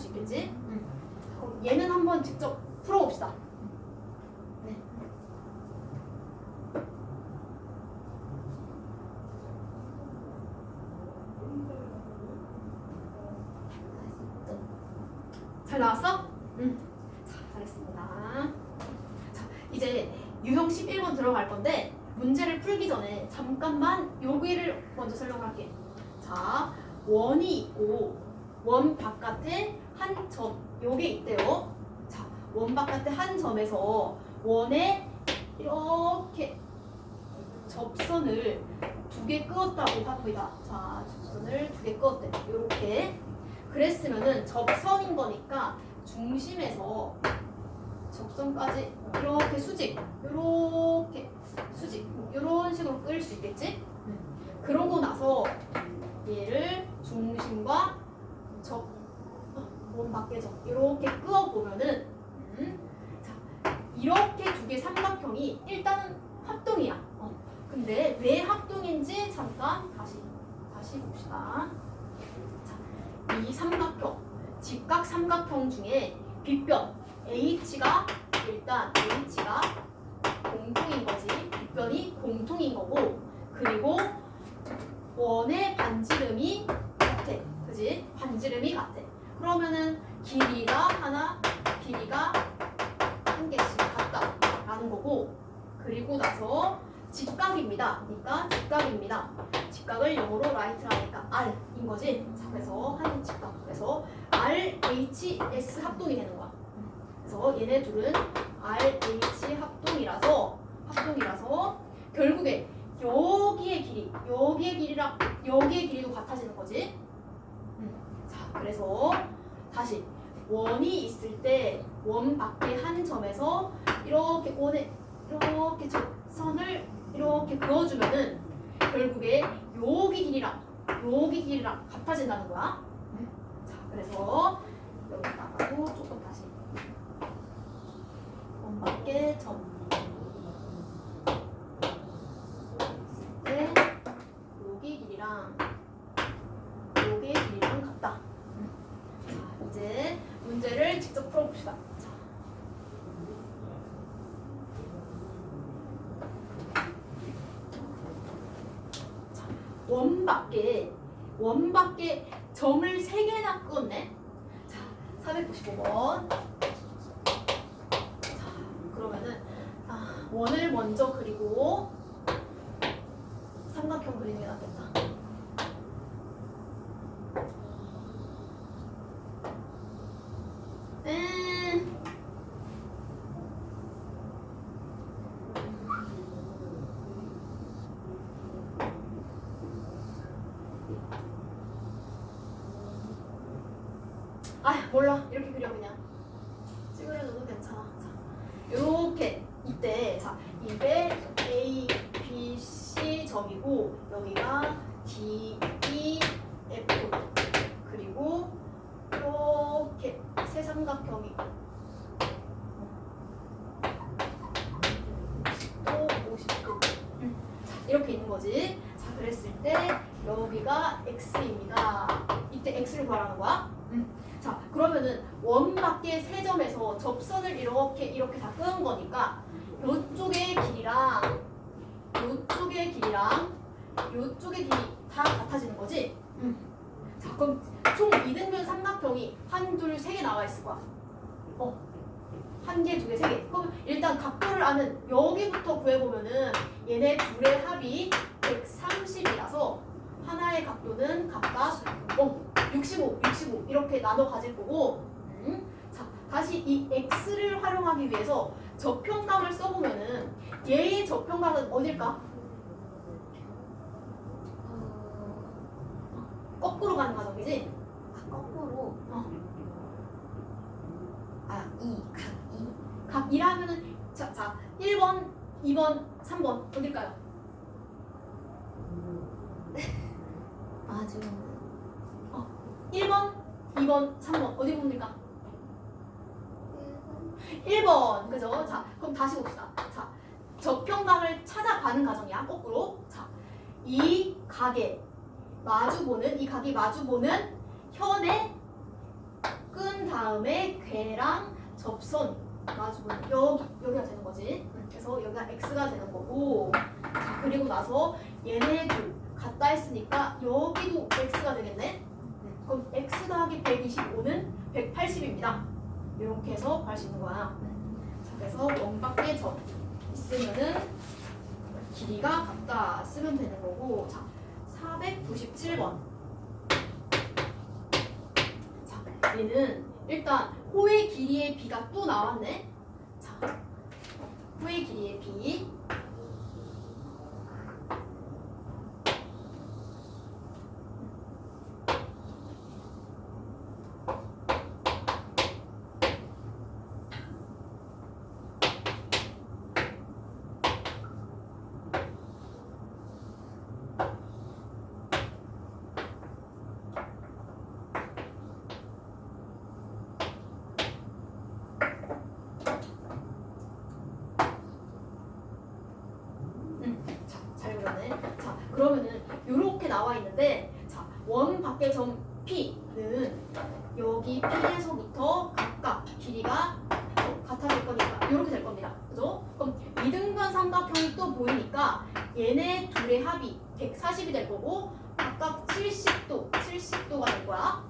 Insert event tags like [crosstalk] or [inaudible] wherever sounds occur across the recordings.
수 있겠지? 그럼 얘는 한번 직접 풀어봅시다. 네. 잘 나왔어? 응. 자, 잘했습니다. 자, 이제 유형 11번 들어갈 건데 문제를 풀기 전에 잠깐만 여기를 먼저 설명을 할게. 자, 원이 있고 원 바깥에 한 점, 요게 있대요. 자, 원 바깥에 한 점에서 원에 이렇게 접선을 두 개 끄었다고 합니다. 자, 접선을 두 개 끄었대. 이렇게 그랬으면은 접선인 거니까 중심에서 접선까지 이렇게 수직, 이렇게 수직, 이런 식으로 끌 수 있겠지? 그러고 나서 얘를 중심과 접, 몸 밖에 접 이렇게 끄어 보면은 음, 자 이렇게 두 개 삼각형이 일단은 합동이야. 어, 근데 왜 합동인지 잠깐 다시 다시 봅시다. 자, 이 삼각형 직각 삼각형 중에 빗변 H가 일단 H가 공통인 거지. 빗변이 공통인 거고 그리고 원의 반지름이 같아. 그지? 반지름이 같아. 그러면은 길이가 하나, 길이가 한 개씩 같다라는 거고 그리고 나서 직각입니다. 그러니까 직각입니다. 직각을 영어로 라이트라 하니까 R인 거지. 자, 그래서 한 직각. 그래서 RHS 합동이 되는 거야. 그래서 얘네 둘은 RH 합동이라서 합동이라서 결국에 여기의 길이, 여기의 길이랑 여기의 길이도 같아지는 거지. 그래서 다시 원이 있을 때 원 밖에 한 점에서 이렇게 원에 이렇게 접선을 이렇게 그어주면은 결국에 여기 길이랑 여기 길이랑 같아진다는 거야. 음. 자, 그래서 여기다가도 조금 다시 원 밖에 점. 때 여기 길이랑 여기 길이랑 같다. 자, 이제 문제를 직접 풀어봅시다. 자. 자, 원 밖에 원 밖에 점을 세 개나 끄었네. 자, 495번. 자, 그러면은 아, 원을 먼저 그리고 삼각형 그리는 게 낫겠다. 음. 아 몰라. 이렇게 그려 그냥. 찌그러져도 괜찮아. 자 요렇게. 이때 자 이게 A, B, C 점이고 여기가 D, E, F. 그리고 이렇게 세 삼각형이. 또 50도 자 이렇게 있는 거지. 자 그랬을 때 여기가 X입니다. 이때 X를 구하라는 거야. 자 그러면은 원 밖에 세 점에서 접선을 이렇게 이렇게 다 끄은 거니까 요쪽의 길이랑 요쪽의 길이랑 요쪽의 길이 다 같아지는 거지? 자 그럼 총 이등변 삼각형이 한, 둘, 세 개 나와 있을 거야. 어. 한 개, 두 개, 세 개. 그럼 일단 각도를 아는 여기부터 구해보면은 얘네 둘의 합이 130이라서 하나의 각도는 각각 어, 65, 65 이렇게 나눠 가질 이 x를 활용하기 위해서 저평각을 써보면은 얘의 저평각은 어딜까? 거꾸로 가는 과정이지? 아, 거꾸로 어. 아, 이, 각, 이각 2라면은 자, 자 1번, 2번, 3번 어딜까요? 마주 1번, 2번, 3번 어디 봅니까? 1번 그죠? 자 그럼 다시 봅시다 자 저평각을 찾아가는 과정이야 거꾸로 자이 각에 마주보는 이 각이 마주보는 현의 끈그 다음에 괴랑 접선 마주보는 여기 여기가 되는 거지. 그래서 여기가 x가 되는 거고. 자 그리고 나서 얘네 둘 같다 했으니까 여기도 x가 되겠네. 그럼 x 더하기 125는 180입니다. 이렇게 해서 구할 수 있는 거야. 자, 그래서 원밖에 점 있으면은 길이가 같다 쓰면 되는 거고. 자, 497번. 자, 얘는 일단 호의 길이의 비가 또 나왔네. 자, 호의 길이의 비. 자, 잘 그렸네. 자, 그러면은 이렇게 나와 있는데, 자, 원 밖의 점 P는 여기 P에서부터 각각 길이가 같아질 거니까 이렇게 될 겁니다. 그죠? 그럼 이등변 삼각형이 또 보이니까 얘네 둘의 합이 140이 될 거고 각각 70도, 70도가 될 거야.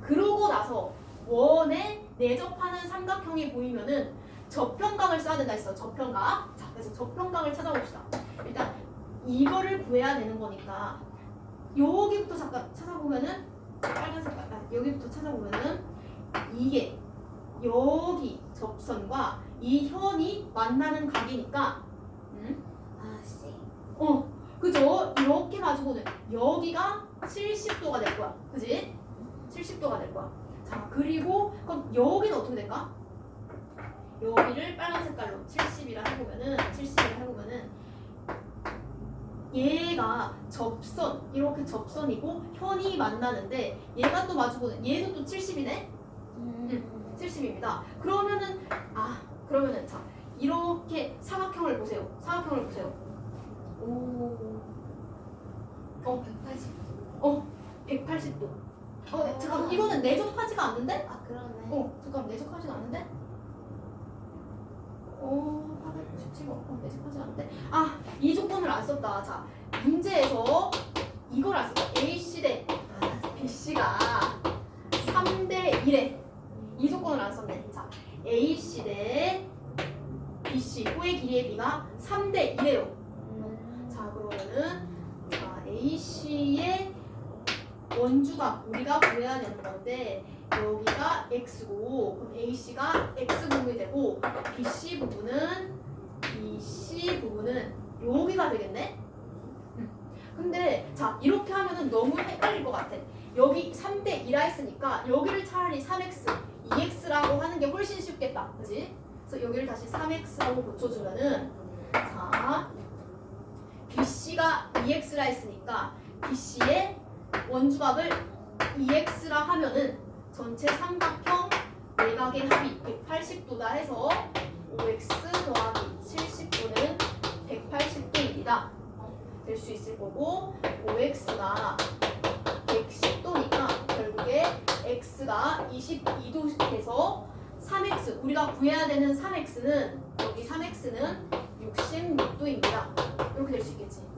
그러고 나서 원에 내접하는 삼각형이 보이면은 저평각을 써야 된다 했어. 저평각. 자, 그래서 저평각을 찾아봅시다. 일단 이거를 구해야 되는 거니까 여기부터 잠깐 찾아보면은 빨간색 아, 여기부터 찾아보면은 이게 여기 접선과 이 현이 만나는 각이니까 음? 아, 씨. 어 그죠? 이렇게 가지고는 여기가 70도가 될 거야. 그지? 70도가 될 거야. 자 그리고 그럼 여기는 어떻게 될까? 여기를 빨간 색깔로 70이라 해보면은 70이라 해보면은 얘가 접선 이렇게 접선이고 현이 만나는데 얘가 또 마주보는 얘도 또 70이네? 음. 70입니다. 그러면은 아 그러면은 자 이렇게 사각형을 보세요. 사각형을 보세요. 오. 어 180. 180도. 어 잠깐 이거는 내접하지가 않는데? 아, 그러네. 어 잠깐 내접하지가 않는데? 어497번 어, 내접하지 않는데 아 이 조건을 안 썼다 자 문제에서 이걸 안 썼다 AC 대 아, BC가 3대 1에 이 조건을 안 썼네. 자, AC 대 BC 호의 길이의 B가 3대 1이에요. 음. 자, 그러면은 자, AC의 원주가 우리가 구해야 되는 건데 여기가 X고 그럼 AC가 X 부분이 되고 BC 부분은 BC 부분은 여기가 되겠네. 음. 근데 자 이렇게 하면은 너무 헷갈릴 것 같아. 여기 3대 2라 했으니까 여기를 차라리 3x, 2x라고 하는 게 훨씬 쉽겠다. 그지? 그래서 여기를 다시 3x라고 고쳐주면은 자 BC가 2x라 했으니까 BC의 원주각을 2x라 하면은 전체 삼각형 내각의 합이 180도다 해서 5x 더하기 70도는 180도입니다. 될 수 있을 거고 5x가 110도니까 결국에 x가 22도 돼서 3x 우리가 구해야 되는 3x는 여기 3x는 66도입니다. 이렇게 될 수 있겠지.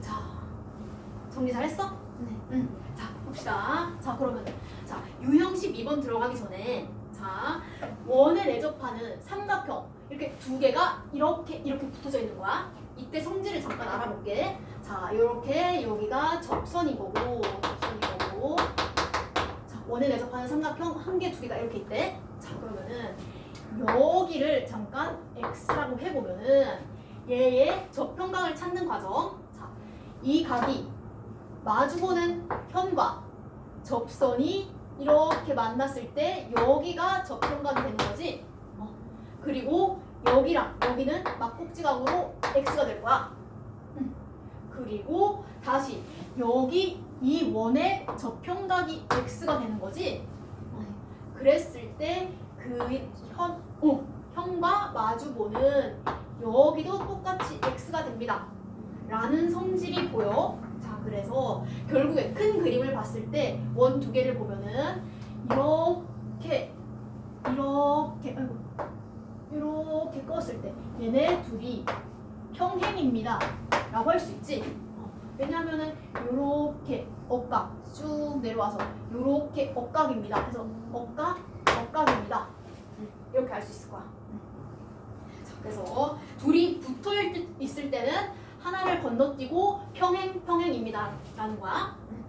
자, 정리 잘했어? 네. 응. 자, 봅시다. 자, 그러면 자, 유형식 2번 들어가기 전에 자, 원에 내접하는 삼각형 이렇게 두 개가 이렇게 이렇게 붙어져 있는 거야. 이때 성질을 잠깐 알아볼게. 자, 이렇게 여기가 접선인 거고, 접선인 거고. 자, 원에 내접하는 삼각형 한 개, 두 개가 이렇게 있대. 자, 그러면은 여기를 잠깐 x라고 해보면은 얘의 접평각을 찾는 과정. 자, 이 각이 마주보는 현과 접선이 이렇게 만났을 때 여기가 접평각이 되는 거지. 어. 그리고 여기랑 여기는 막꼭지각으로 x가 될 거야. 음. 그리고 다시 여기 이 원의 접평각이 x가 되는 거지. 어. 그랬을 때 그 현, 어, 현과 마주보는 여기도 똑같이 x가 됩니다. 라는 성질이 보여. 자, 그래서 결국에 큰 그림을 봤을 때 원 두 개를 보면은 이렇게 이렇게 아이고 이렇게 껐을 때 얘네 둘이 평행입니다. 라고 할 수 있지. 어, 왜냐하면은 이렇게 억각 쭉 내려와서 이렇게 억각입니다. 그래서 억각 억각입니다. 음, 이렇게 알수 있을 거야. 그래서 둘이 붙어 있- 있을 때는 하나를 건너뛰고 평행 평행입니다. 라는 거야. 음.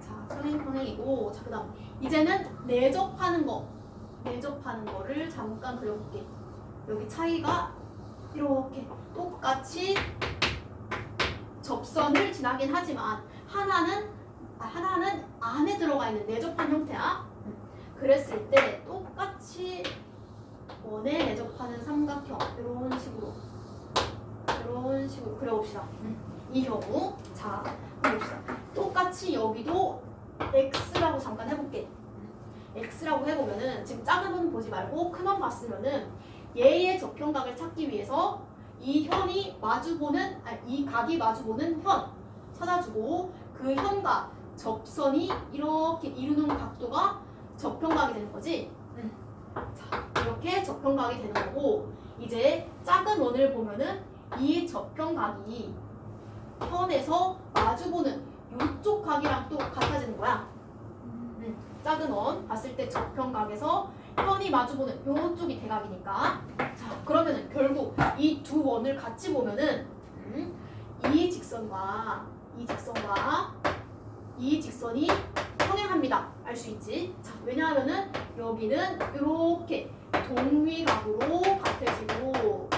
자, 평행 평행이고 자 그다음 이제는 내접하는 거 내접하는 거를 잠깐 그려볼게. 여기 차이가 이렇게 똑같이 접선을 지나긴 하지만 하나는 아, 하나는 안에 들어가 있는 내접한 형태야. 음. 그랬을 때 똑같이 원에 내접하는 삼각형 이런 식으로 이런 식으로 그려봅시다. 음. 이 경우 자 그려봅시다. 똑같이 여기도 x라고 잠깐 해볼게. x라고 해보면은 지금 작은 원 보지 말고 큰원 봤으면은 얘의 접평각을 찾기 위해서 이 현이 마주보는 아니, 이 각이 마주보는 현 찾아주고 그 현과 접선이 이렇게 이루는 각도가 접평각이 되는 거지. 음. 자 이렇게 접평각이 되는 거고 이제 작은 원을 보면은 이 접평각이 현에서 마주보는 이쪽 각이랑 또 같아지는 거야. 음, 작은 원 봤을 때 접평각에서 현이 마주보는 이쪽이 대각이니까. 자 그러면은 결국 이 두 원을 같이 보면은 음, 이 직선과 이 직선과 이 직선이 평행합니다. 알 수 있지? 자 왜냐하면은 여기는 이렇게 동위각으로 같아지고 어,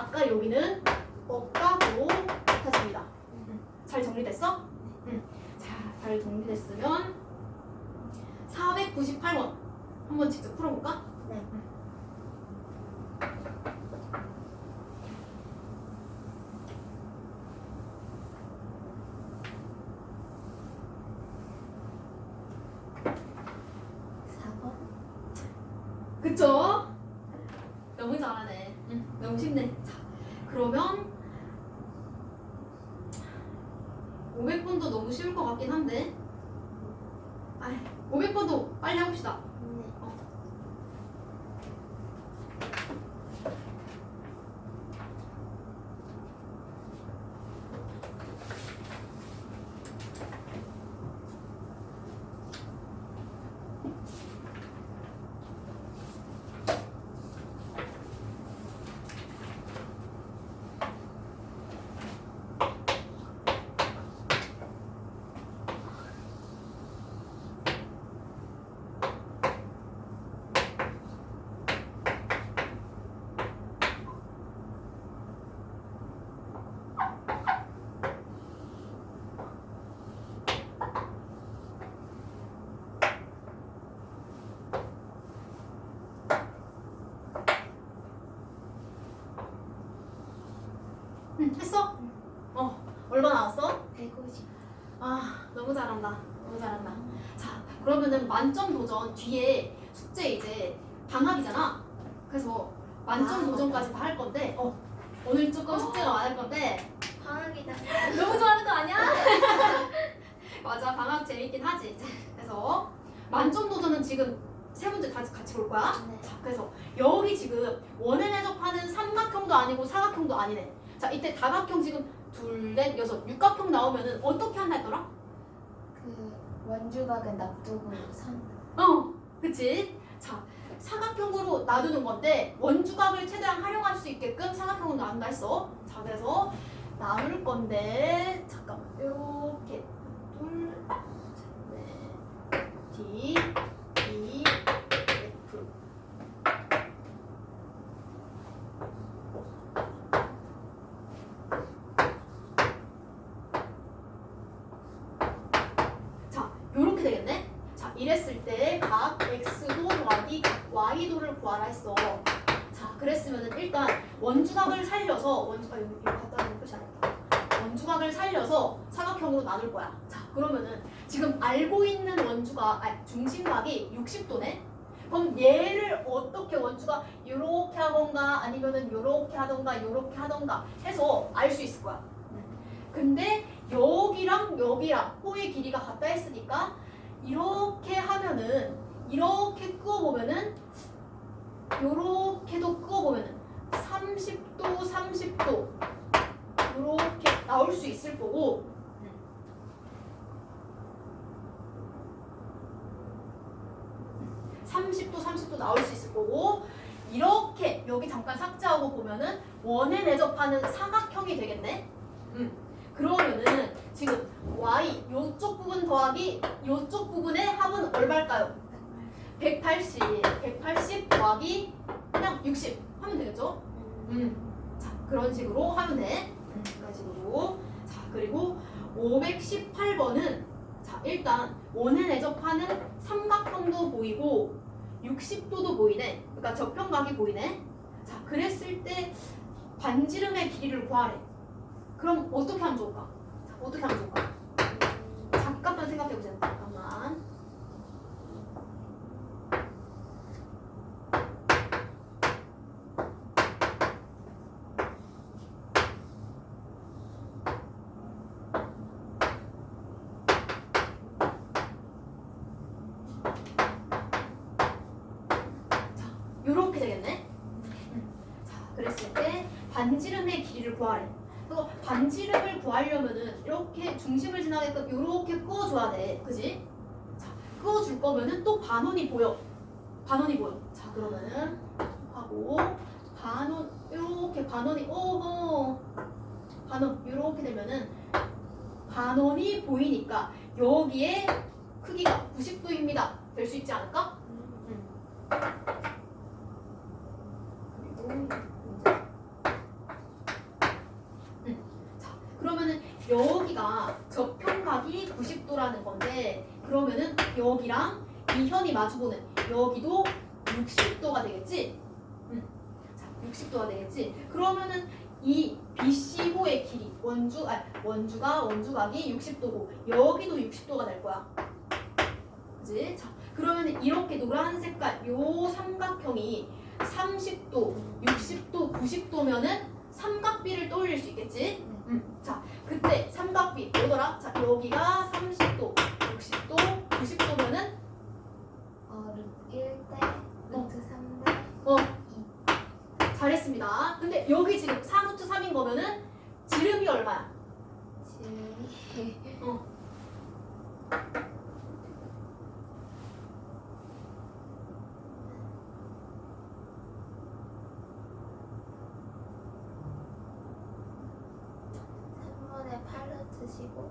아까 여기는 억각으로 같아집니다. 음, 잘 정리됐어? 음. 자, 잘 정리됐으면 498번 한번 직접 풀어볼까? 네. 그쵸? 너무 잘하네. 응, 너무 쉽네. 자, 그러면 500번도 너무 쉬울 것 같긴 한데. 아, 500번도 빨리 해봅시다. 네. 응, 했어? 어, 얼마 나왔어? 150 아, 너무 잘한다. 너무 잘한다. 자, 그러면은 만점 도전 뒤에 숙제 이제 방학이잖아. 그래서 만점 아, 도전까지 다 할 건데, 어, 오늘 조금 숙제가 많을 건데, 방학이다 [laughs] 너무 좋아하는 거 아니야? [laughs] 맞아, 방학 재밌긴 하지. 자, 그래서 만점 도전은 지금 세 문제 다 같이 볼 거야. 네. 자, 그래서 여기 지금 원에 내접하는 삼각형도 아니고 사각형도 아니네. 자, 이때 다각형 지금 둘, 넷, 여섯, 육각형 나오면은 어떻게 한다 했더라? 그 원주각은 납두고 3 어, 그치? 자, 사각형으로 놔두는 건데 원주각을 최대한 활용할 수 있게끔 사각형으로 놔둔다 했어. 자, 그래서 나눌 건데 잠깐만 이렇게 둘, 셋, 넷, D, E. 자, 요렇게 되겠네. 자, 이랬을 때 각 x도 더하기 각 y도를 구하라 했어. 자, 그랬으면은 일단 원주각을 살려서 원주 아 여기 이거 갖다 끝이 아니다. 원주각을 살려서 사각형으로 나눌 거야. 자, 그러면은 지금 알고 있는 원주각 아, 중심각이 60도네. 그럼 얘를 어떻게 원주가 요렇게 하던가 아니면은 요렇게 하던가 요렇게 하던가 해서 알 수 있을 거야. 근데 여기랑 여기랑 호의 길이가 같다 했으니까 이렇게 하면은 이렇게 끄어 보면은 요렇게도 끄어 보면은 30도 30도 요렇게 나올 수 있을 거고 30도 30도 나올 수 있을 거고 이렇게 여기 잠깐 삭제하고 보면은 원에 내접하는 사각형이 되겠네. 음. 그러면은 부분 더하기 요쪽 부분의 합은 얼마일까요? 180, 180 더하기 그냥 60 하면 되겠죠? 음. 자, 그런 식으로 하면 돼. 음, 그런 식으로. 자, 그리고 518번은 자, 일단 원에 내접하는 삼각형도 보이고 60도도 보이네. 그러니까 저평각이 보이네. 자, 그랬을 때 반지름의 길이를 구하래. 그럼 어떻게 하면 좋을까? 자, 어떻게 하면 좋을까? 잠깐만 생각해 보세요. 잠깐만. 요렇게 되겠네. 자, 그랬을 때 반지름의 길이를 구하래. 그래서 반지름을 구하려면은 이렇게 중심을 지나게끔 이렇게 끄어줘야 돼, 그지? 자, 끄어줄 거면은 또 반원이 보여. 반원이 보여. 자, 그러면은 하고 반원 이렇게 반원이 오호 반원 이렇게 되면은 반원이 보이니까 여기에 크기가 90도입니다. 될 수 있지 않을까? 그리고 이제 자, 그러면은 여기가 저평각이 90도라는 건데 그러면은 여기랑 이 현이 마주보는 여기도 60도가 되겠지? 응. 자, 60도가 되겠지? 그러면은 이 BC호의 길이 원주 아 원주가 원주각이 60도고 여기도 60도가 될 거야. 그지? 자, 그러면 이렇게 노란 색깔 요 삼각형이 30도, 60도, 90도면은 삼각비를 떠올릴 수 있겠지? 음. 자, 그때 삼각비 뭐더라? 자, 여기가 30도, 60도, 90도면은 어, 루트 1대 루트 3대 어 잘했습니다. 근데 여기 지금 4루트 3인 거면은 지름이 얼마야? 지름이 어. 삼번 에 8루트 15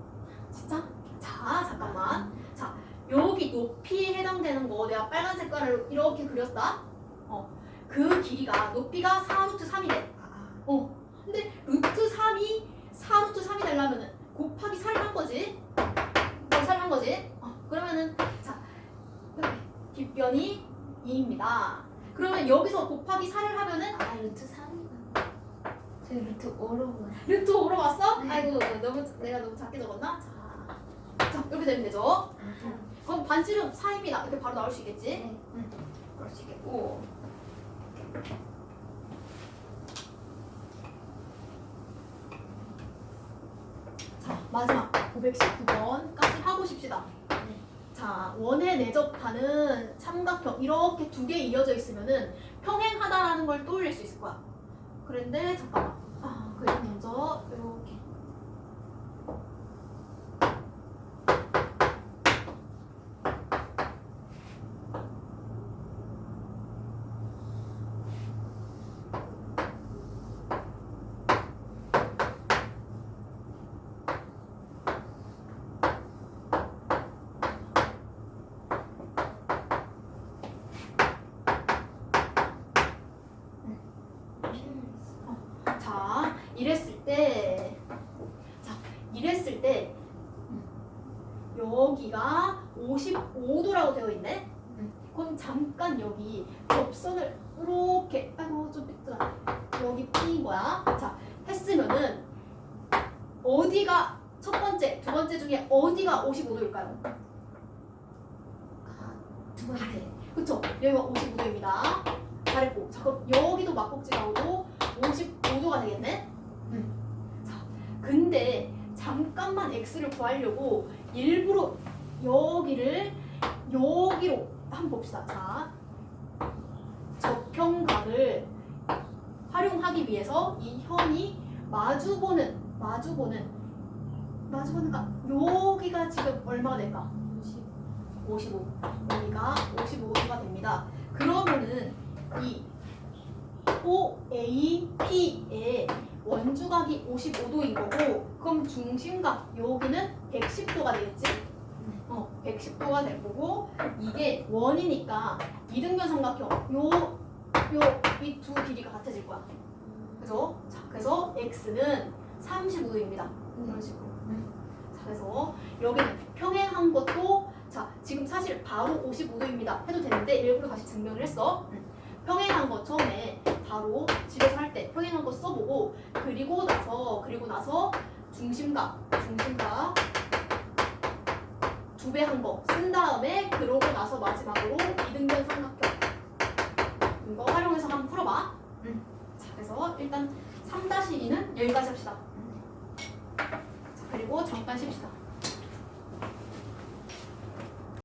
진짜? 자, 잠깐만. 자, 여기 높이에 해당되는 거 내가 빨간 색깔을 이렇게 그렸다. 어, 그 길이가 높이가 4 루트 3이래. 어, 근데 루트 3이 4 루트 3이 되려면은 곱하기 살한 거지. 어, 살한 거지. 어, 그러면은 자, 뒷변이 2입니다. 그러면 여기서 곱하기 살을 하면은 아 루트 3이구나 저 루트 5로 보았어 루트 5로 왔어? 네. 아이고 너무 내가 너무 작게 적었나? 자, 자 이렇게 되면 되죠. 그럼 반지름 4입니다. 이렇게 바로 나올 수 있겠지? 네. 그럴 수 있겠고. 자, 마지막 519번까지 하고 싶시다. 자, 원에 내접하는 삼각형 이렇게 두 개 이어져 있으면은 평행하다라는 걸 떠올릴 수 있을 거야. 그런데 잠깐만. 아, 그래 먼저 이렇게 이랬을 때 여기가 55도라고 되어 있네. 음. 그럼 잠깐 여기 접선을 이렇게 아이고 좀 삐뚤어 여기 P인 거야. 자 했으면은 어디가 첫 번째, 두 번째 중에 어디가 55도일까요? 두 번째. 그쵸? 여기가 55도입니다. 잘했고. 자, 그럼 여기도 막국지라고도 55도가 응. 자, 근데 잠깐만 x를 구하려고 일부러 여기를 여기로 한번 봅시다. 자, 적형각을 활용하기 위해서 이 현이 마주보는, 마주보는, 마주보는 각, 여기가 지금 얼마가 될까? 55. 여기가 55도가 됩니다. 그러면은 이 OAP의 원주각이 55도인 거고 그럼 중심각 여기는 110도가 되겠지? 어, 110도가 될 거고 이게 원이니까 이등변 삼각형 요 요 이 두 길이가 같아질 거야. 그죠? 자, 그래서 x는 35도입니다. 이런 식으로. 자, 그래서 여기는 평행한 것도 자, 지금 사실 바로 55도입니다. 해도 되는데 일부러 다시 증명을 했어. 평행한 거 처음에 바로 집에서 할때 평행한 거 써보고 그리고 나서 그리고 나서 중심각 중심각 두배 한 거 쓴 다음에 그러고 나서 마지막으로 이등변 삼각형 이거 활용해서 한번 풀어봐. 응. 자, 그래서 일단 3-2는 여기까지 합시다. 자, 그리고 잠깐 쉽시다.